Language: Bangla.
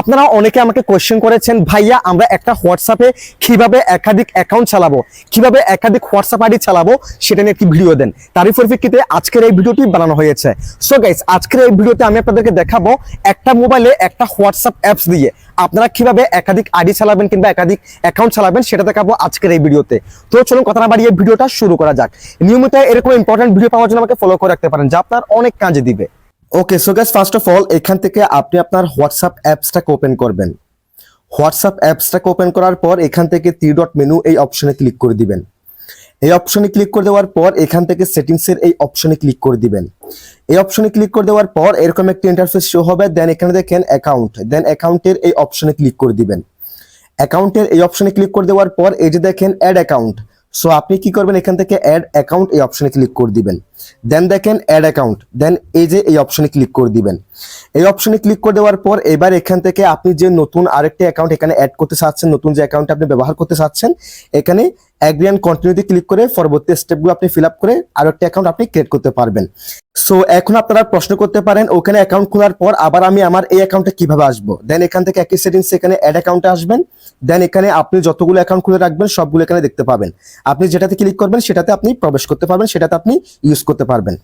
আপনারা অনেকে আমাকে কোয়েশ্চেন করেছেন, ভাইয়া, আমরা একটা হোয়াটসঅ্যাপে কীভাবে একাধিক অ্যাকাউন্ট চালাবো? কীভাবে একাধিক হোয়াটসঅ্যাপ আইডি চালাবো? সেটা নিয়ে একটি ভিডিও দেন। তারই পরিপ্রেক্ষিতে আজকের এই ভিডিওটি বানানো হয়েছে। সো গাইস আজকের এই ভিডিওতে আমি আপনাদেরকে দেখাবো একটা মোবাইলে একটা হোয়াটসঅ্যাপ অ্যাপস দিয়ে আপনারা কীভাবে একাধিক আইডি চালাবেন কিংবা একাধিক অ্যাকাউন্ট চালাবেন সেটা দেখাবো আজকের এই ভিডিওতে তো চলুন কথা না বাড়িয়ে ভিডিওটা শুরু করা যাক। নিয়মিত এরকম ইম্পর্টেন্ট ভিডিও পাওয়ার জন্য আমাকে ফলো করে রাখতে পারেন, যা আপনার অনেক কাজে দিবে। Okay so guys first of all এখান থেকে আপনি আপনার হোয়াটসঅ্যাপ অ্যাপসটাকে ওপেন করবেন। হোয়াটসঅ্যাপ অ্যাপসটাকে ওপেন করার পর এখান থেকে থ্রি ডট মেনু এই অপশনে ক্লিক করে দিবেন। এই অপশনে ক্লিক করে দেওয়ার পর এখান থেকে সেটিংসের এই অপশনে ক্লিক করে দিবেন। এই অপশনে ক্লিক করে দেওয়ার পর এরকম একটি ইন্টারফেস শো হবে দেন এখানে দেখেন অ্যাকাউন্ট দেন অ্যাকাউন্টের এই অপশনে ক্লিক করে দিবেন। অ্যাকাউন্টের এই অপশনে ক্লিক করে দেওয়ার পর এই যে দেখেন অ্যাড অ্যাকাউন্ট সো আপনি কি করবেন? এখান থেকে অ্যাড অ্যাকাউন্ট এই অপশনে ক্লিক করে দিবেন। দেন দেখেন অ্যাড অ্যাকাউন্ট দেন এই যে এই অপশনে ক্লিক করে দিবেন। এই অপশনে ক্লিক করে দেওয়ার পর এবার এখান থেকে আপনি যে নতুন আরেকটি অ্যাকাউন্ট এখানে অ্যাড করতে চাচ্ছেন, নতুন যে অ্যাকাউন্ট আপনি ব্যবহার করতে চাচ্ছেন, এখানে অ্যাগ্রি অ্যান্ড কন্টিনিউতে ক্লিক করে পরবর্তী স্টেপগুলো আপনি ফিল আপ করে আরও একটা অ্যাকাউন্ট আপনি ক্রিয়েট করতে পারবেন। সো এখন আপনারা প্রশ্ন করতে পারেন, ওখানে অ্যাকাউন্ট খোলার পর আবার আমি আমার এই অ্যাকাউন্টে কীভাবে আসব? দেন এখান থেকে একই সেটিংস এখানে অ্যাড অ্যাকাউন্টে আসবেন। দেন এখানে আপনি যতগুলো অ্যাকাউন্ট খুলে রাখবেন, সবগুলো এখানে দেখতে পাবেন। আপনি যেটাতে ক্লিক করবেন, সেটাতে আপনি প্রবেশ করতে পারবেন, সেটাতে আপনি ইউজ করতে পারবেন।